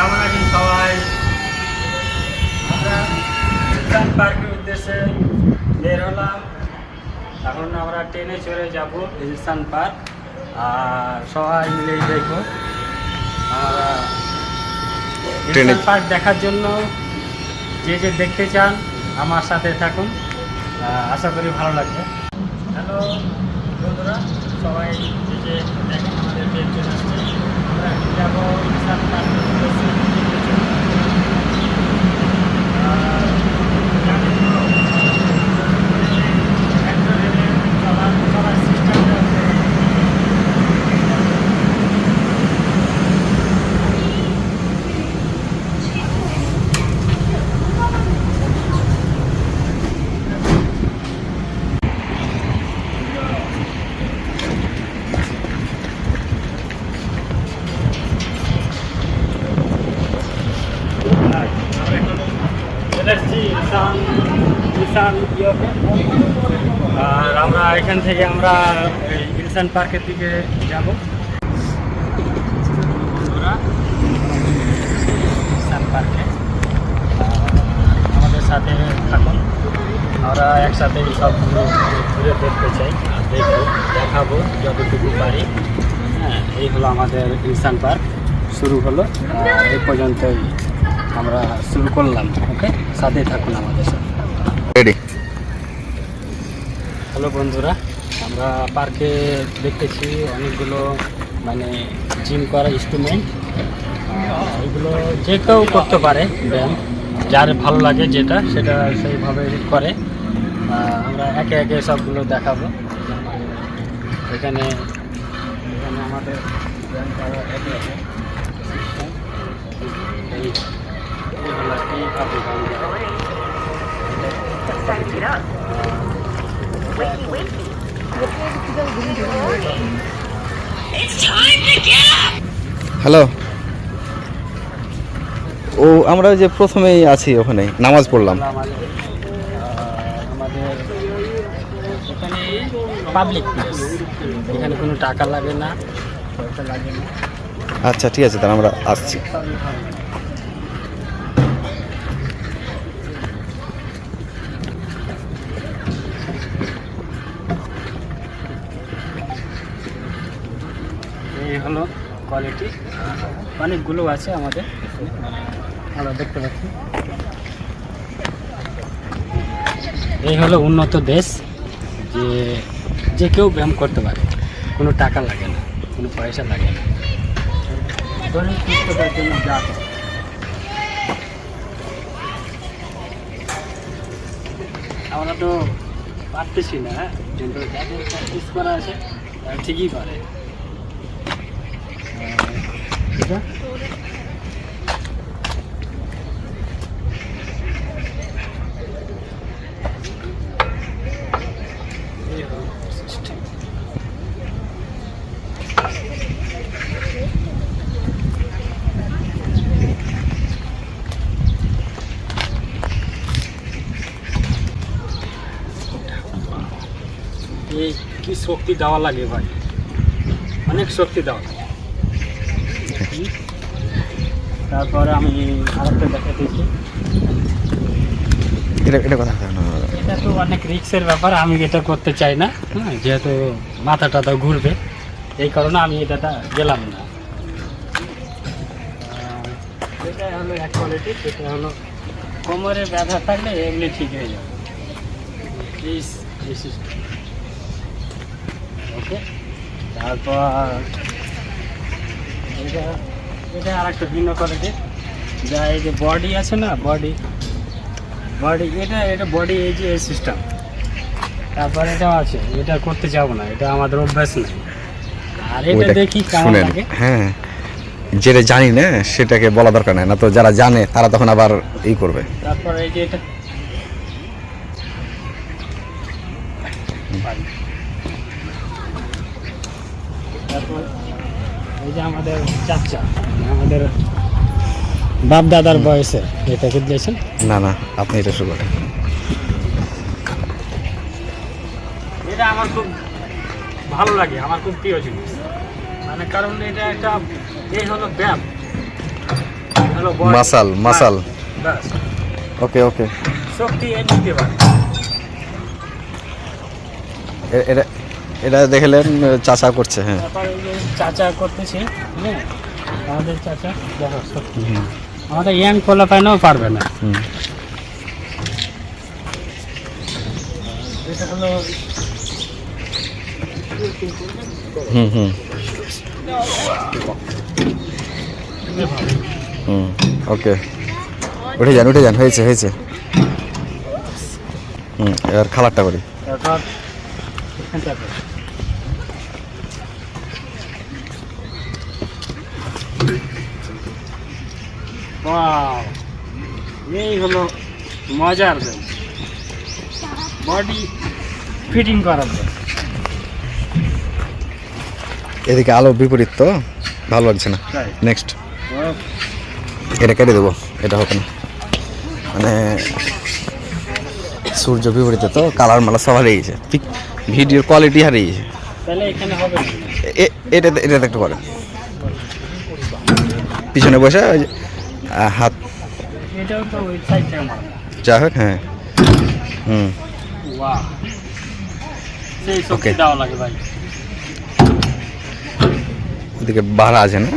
কেমন আছেন সবাই? আমরা উদ্যান পার্কের উদ্দেশ্যে বের হলাম। এখন আমরা ট্রেনে চড়ে যাব হিলসান পার্ক। আর সবাই মিলেই দেখব। আমরা পার্ক দেখার জন্য যে যে দেখতে চান আমার সাথে থাকুন। আশা করি ভালো লাগবে। হ্যালো বন্ধুরা সবাই যে যে দেখেন আমাদের ট্রেন চলে আসছে আমরা যাব হিলসান পার্কের আর আমরা এখান থেকে আমরা ইলসান পার্কের দিকে যাব। বন্ধুরা ইলসান পার্কে আমাদের সাথে থাকুন। আমরা একসাথে সবগুলো ঘুরে দেখতে চাই আর দেখব, দেখাবো যতটুকু পারি। হ্যাঁ এই হলো আমাদের ইলসান পার্ক। শুরু হলো। এই পর্যন্তই আমরা শুরু করলাম, ওকে? সাথে থাকুন আমাদের সাথে। হ্যালো বন্ধুরা, আমরা পার্কে দেখতেছি অনেকগুলো মানে জিম করা ইনস্ট্রুমেন্ট এগুলো যে কেউ করতে পারে ব্যায়াম, যার ভালো লাগে যেটা, সেটা সেইভাবে করে। আমরা একে একে সবগুলো দেখাবো। এখানে এখানে আমাদের ব্যায়াম করা একে একে এই ব্যায়াম করা। Time to get up. Wakey, wakey. It's time to get up! Hello ও আমরা যে প্রথমেই আছি ওখানে নামাজ পড়লাম এখানে পাবলিক এখানে কোনো টাকা লাগে না পয়সা লাগে না আচ্ছা ঠিক আছে তাহলে আমরা আসছি এই হলো কোয়ালিটি অনেকগুলো আছে আমাদের। আমরা দেখতে পাচ্ছি। এই হলো উন্নত দেশ যে যে কেউ ব্যায়াম করতে পারে। কোনো টাকা লাগে না কোনো পয়সা লাগে না। জন্য আমরা তো পারতেছি না হ্যাঁ? যাদের প্র্যাকটিস করা আছে ঠিকই আহ, এটা কি শক্তি দেওয়া লাগে ভাই অনেক শক্তি দেওয়া লাগে। তারপরে আমি আরেকটা দেখাতেছি এটা এটা কথা। এটা তো অনেক রিক্সের ব্যাপার আমি এটা করতে চাই না হ্যাঁ যেহেতু মাথা টাথা ঘুরবে এই কারণে আমি এটাটা গেলাম না। এটা হলো এক কোয়ালিটি সেটা হলো কোমরে ব্যথা থাকলে এমনি ঠিক হয়ে যাবে। প্লিজ ওকে তারপর এটা এটা আর একটা ভিন্ন কোয়ালিটি যা এই যে বডি আছে না বডি বডি এটা এটা বডি এই যে এই সিস্টেম তারপর এটাও আছে এটা করতে যাব না এটা আমাদের অভ্যাস নেই। আর এটা দেখি কেমন লাগে। হ্যাঁ যেটা জানি না সেটাকে বলা দরকার নাই না তো যারা জানে তারা তখন আবার ই করবে। তারপর এই যে এটা তারপর এই যে আমাদের চাচা আমাদের বাপ দাদার বয়সের এটাকে দিয়েছেন? না না আপনি এটা শুরু করেন। এটা আমার খুব ভালো লাগে আমার খুব প্রিয় জিনিস। মানে কারণ এটা একটা এই হলো ব্যায়াম। হলো body, মাসাল মাসাল। ওকে ওকে। শক্তি এ নিতে পারে। এটা এটা দেখলেন চাচা করছে হ্যাঁ। চাচা করতেছে হ্যাঁ আমাদের চাচা আমাদের ইয়াং কোলাপাইনাও পারবে না। হুম। এটা হলো হুম হুম। হুম ওকে। উঠে যান উঠে যান হয়েছে হয়েছে। হুম এবার খাবারটা করি। এই হলো মজার বডি ফিটিং করার এদিকে আলো বিপরীত তো ভালো লাগছে না। নেক্সট এটা কেটে দেবো এটা হবে না। মানে সূর্য বিপরীতে তো কালার মালা সব হারিয়ে গেছে। ভিডিওর কোয়ালিটি হারিয়ে গেছে। তাহলে এখানে এ- এটাতে এটাতে একটু করেন পিছনে বসে হাত যা হোক হ্যাঁ। হুম। ভাই। ওদিকে বাড়া আছে না?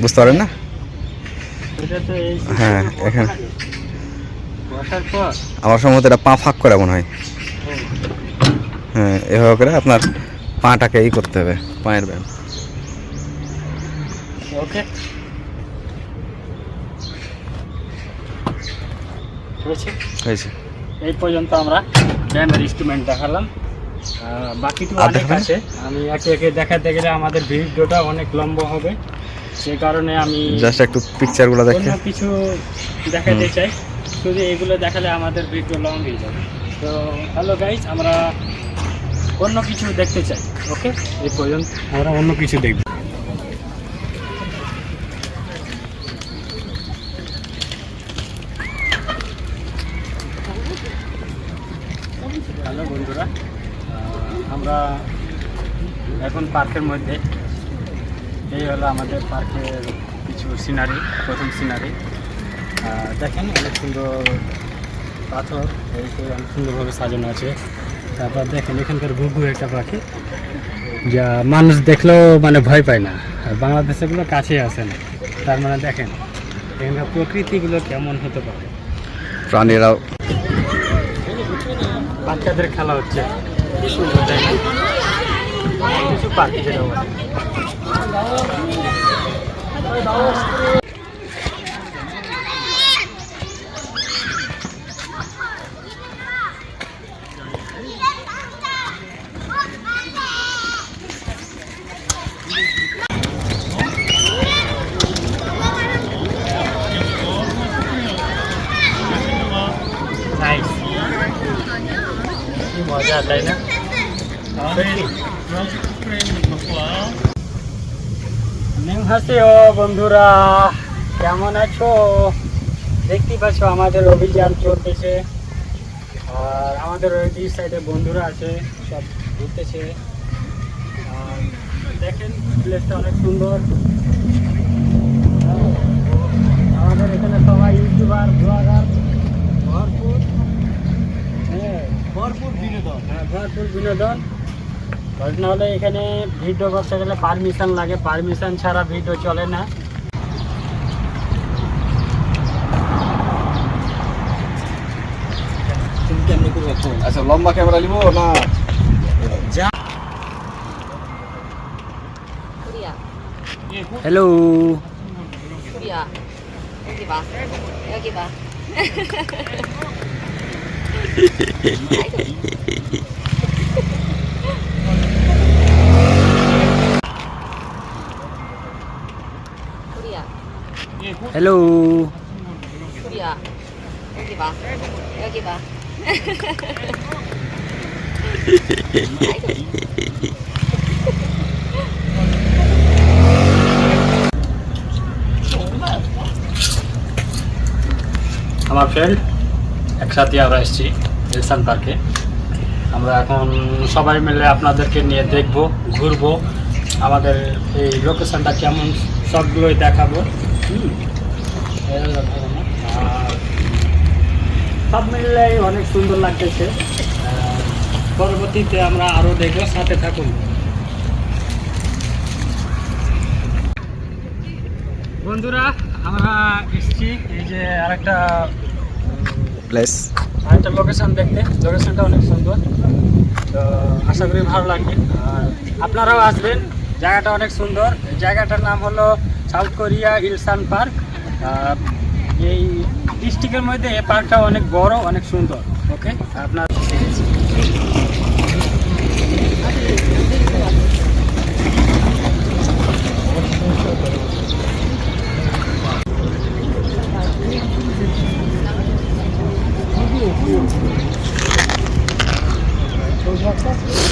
বুঝতে পারেন না? হ্যাঁ, এখানে। আমার সম্ভবত এটা পা ফাঁক করে মনে হয়। হ্যাঁ এভাবে করে আপনার পাটাকে ই করতে হবে। পায়ের ব্যায়াম। ওকে হয়েছে? এই পর্যন্ত আমরা ব্যায়ামের ইনস্ট্রুমেন্ট দেখালাম। বাকিটু অনেক? আছে। আমি একে একে দেখাতে গেলে আমাদের ভিডিওটা অনেক লম্বা হবে। সে কারণে আমি জাস্ট একটু পিকচারগুলো দেখে কিছু দেখাতে চাই। শুধু এগুলো দেখালে আমাদের ভিডিও লং হয়ে যাবে। তো হ্যালো গাইজ আমরা অন্য কিছু দেখতে চাই ওকে? এই পর্যন্ত আমরা অন্য কিছু দেখব। হ্যালো বন্ধুরা আমরা এখন পার্কের মধ্যে। এই হলো আমাদের পার্কের কিছু সিনারি প্রথম সিনারি দেখেন অনেক সুন্দর পাথর এই অনেক সুন্দরভাবে সাজানো আছে। তারপর দেখেন এখানকার ঘুঘু একটা পাখি যা মানুষ দেখলেও মানে ভয় পায় না। আর বাংলাদেশেগুলো কাছে আসে না। তার মানে দেখেন এখানকার প্রকৃতিগুলো কেমন হতে পারে। প্রাণীরাও বাচ্চাদের খেলা হচ্ছে? কিছু পাখি মজা, তাই না? হাসিও বন্ধুরা, কেমন আছো? দেখতে পাচ্ছ আমাদের অভিযান চলতেছে। আর আমাদের ওই সাইডে বন্ধুরা আছে, সব ঘুরতেছে। আর দেখেন, প্লেসটা অনেক সুন্দর। আমাদের এখানে সবাই ইউটিউবার, ব্লগার, ভরপুর। হ্যাঁ। ভরপুর বিনোদন। হ্যাঁ ভরপুর বিনোদন। ঘটনা হলে এখানে ভিডিও করতে গেলে পারমিশন লাগে। পারমিশন ছাড়া ভিডিও চলে না। আচ্ছা লম্বা ক্যামেরা নিব না? যা। Hello Aquí va, aquí va. 헬로 우리야 여기 봐. 여기 봐. Am I fair? একসাথে আমরা এসেছি এলসান পার্কে। আমরা এখন সবাই মিলে আপনাদেরকে নিয়ে দেখব, ঘুরবো, আমাদের এই লোকেশনটা কেমন, সবগুলোই দেখাবো। সব মিললেই অনেক সুন্দর লাগতেছে। পরবর্তীতে আমরা আরও দেখব, সাথে থাকুন। বন্ধুরা, আমরা এসেছি, এই যে আরেকটা প্লেস। আরেকটা লোকেশন দেখতে লোকেশনটা অনেক সুন্দর। তো আশা করি ভালো লাগবে। আর আপনারাও আসবেন। জায়গাটা অনেক সুন্দর। জায়গাটার নাম হলো সাউথ কোরিয়া ইলসান পার্ক। এই ডিস্ট্রিক্টের মধ্যে এই পার্কটা অনেক বড়, অনেক সুন্দর। ওকে আপনার Thank you.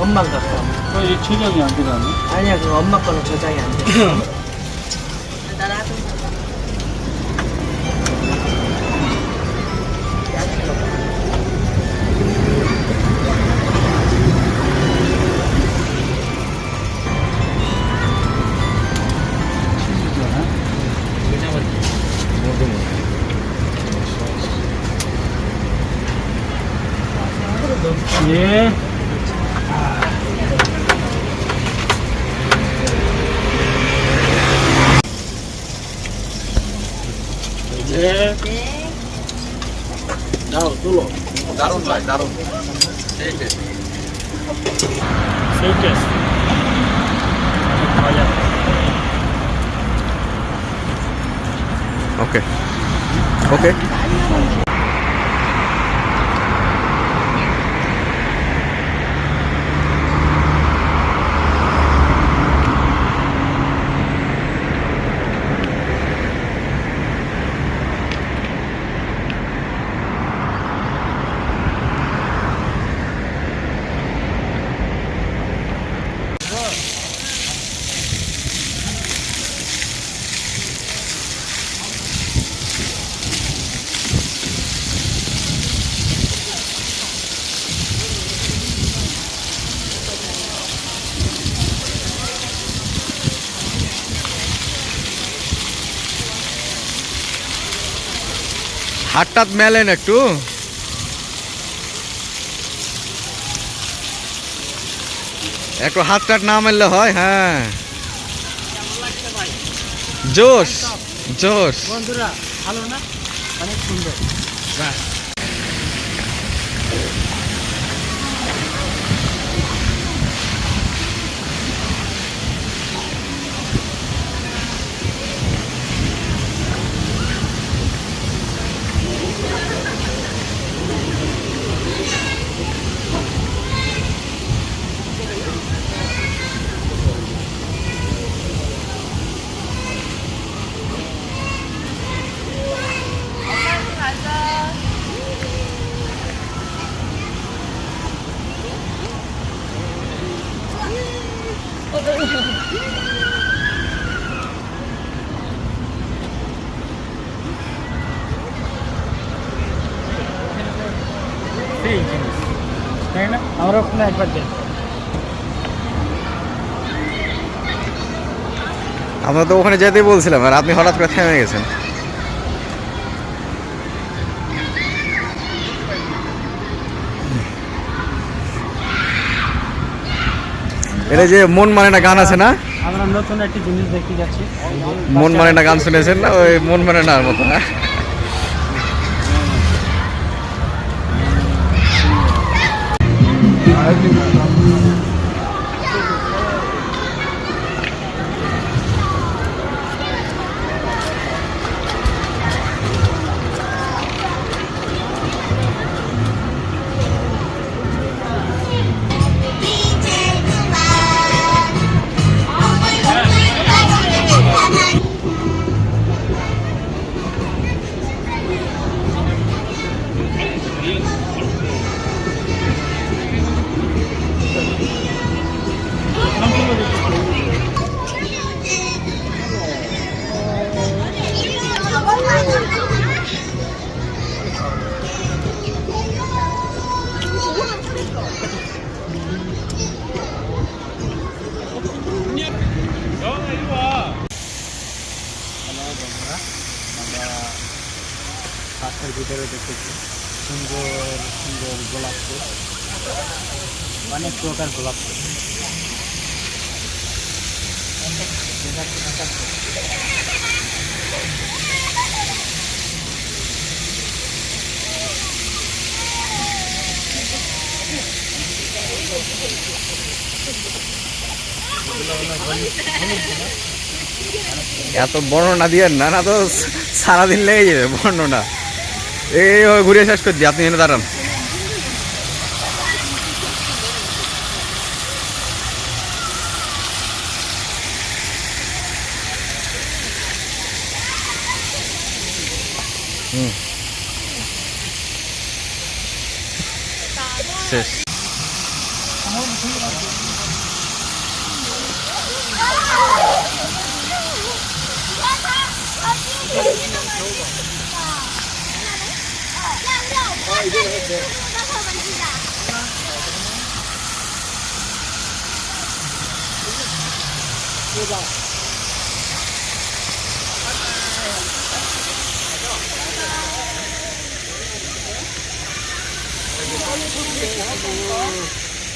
엄마가 갔어. 이 최경이 안 들어가네. 아니야 그 엄마 거는 저장이 안 돼. 예. দারুণ তুলো দারুণ ভাই দারুণ সেই শোকেস ওকে ওকে হাতটাত মেলেন একটু। একটু হাত টাট না মেললে হয় হ্যাঁ। জোশ জোশ। বন্ধুরা ভালো না? অনেক সুন্দর। আমরা তো ওখানে যেতেই বলছিলাম আর আপনি হঠাৎ করে থেমে গেছেন। এটা যে মন মানে না গান আছে না? আমরা নতুন একটি জিনিস দেখতে যাচ্ছি। মন মানে না গান শুনেছেন না? ওই মন মানে না মতো না? বাসার ভিতরে দেখেছি। সুন্দর সুন্দর গোলাপ ফুল। অনেক প্রকার গোলাপ ফুল। এত বর্ণনা দিয়ে না না তো সারাদিন লেগে যাবে বর্ণনা। এই ঘুরে শেষ করে দিই আপনি এনে দাঁড়ান।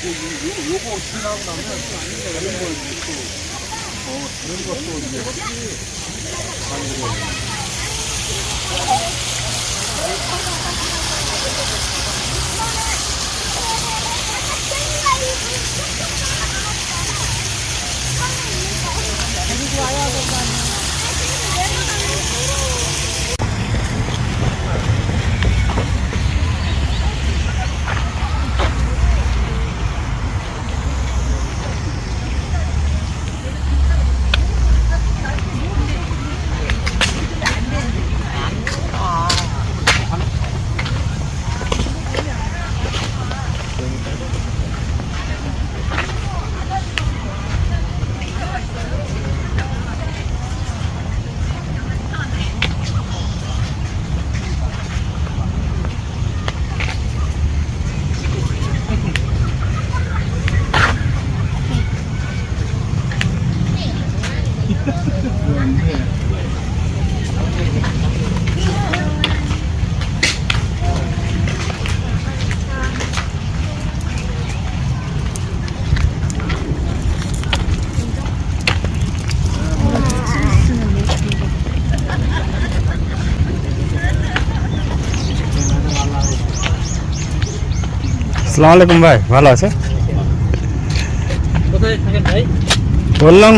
요거 지나고 나면 다른 걸 이제 또, 어, 다른 것도 이제 만들어야 돼. আসসালামু আলাইকুম ভাই ভালো আছে কোথায় থাকেন ভাই বললাম